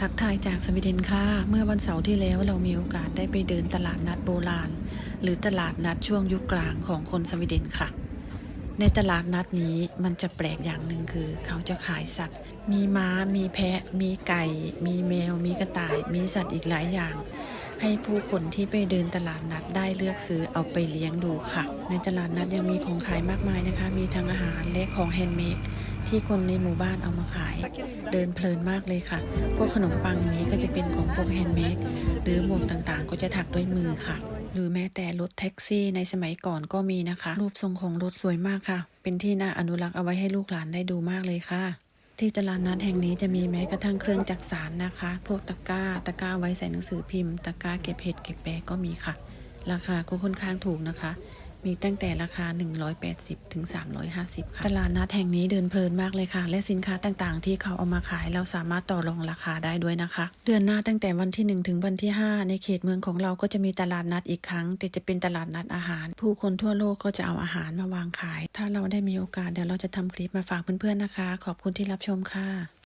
ทักทายจากสวีเดนค่ะ เมื่อวันเสาร์ที่แล้วเรามีโอกาสได้ไปเดินตลาดนัดโบราณ หรือตลาดนัดช่วงยุคกลางของคนสวีเดนค่ะ ในตลาดนัดนี้มันจะแปลกอย่างหนึ่งคือ เขาจะขายสัตว์ มีม้า มีแพะ มีไก่ มีแมว มีกระต่าย มีสัตว์อีกหลายอย่าง ให้ผู้คนที่ไปเดินตลาดนัดได้เลือกซื้อเอาไปเลี้ยงดูค่ะ ในตลาดนัดยังมีของขายมากมายนะคะ มีทั้งอาหารและของแฮนด์เมด ที่คนในหมู่บ้านเอามาขาย เดินเพลินมากเลยค่ะ พวกขนมปังนี้ก็จะเป็นของพวกแฮนด์เมดหรือหมวกต่างๆ ก็จะถักด้วยมือค่ะ หรือแม้แต่รถแท็กซี่ในสมัยก่อนก็มีนะคะ รูปทรงของรถสวยมากค่ะ เป็นที่น่าอนุรักษ์เอาไว้ให้ลูกหลานได้ดูมากเลยค่ะที่ตลาดนัดแห่งนี้จะมีแม้กระทั่งเครื่องจักสารนะคะ พวกตะกร้า ตะกร้าไว้ใส่หนังสือพิมพ์ ตะกร้าเก็บเห็ดเก็บแปะก็มีค่ะ ราคาก็ค่อนข้างถูกนะคะ มีตั้งแต่ราคา 180 ถึง 350 ค่ะ ตลาดนัดแห่งนี้เดินเพลินมากเลยค่ะ และสินค้าต่างๆ ที่เขาเอามาขายเราสามารถต่อรองราคาได้ด้วยนะคะ เดือนหน้าตั้งแต่วันที่ 1 ถึงวันที่ 5 ในเขตเมืองของเราก็จะมีตลาดนัดอีกครั้ง แต่จะเป็นตลาดนัดอาหาร ผู้คนทั่วโลกก็จะเอาอาหารมาวางขาย ถ้าเราได้มีโอกาสเดี๋ยวเราจะทำคลิปมาฝากเพื่อนๆนะคะ ขอบคุณที่รับชมค่ะ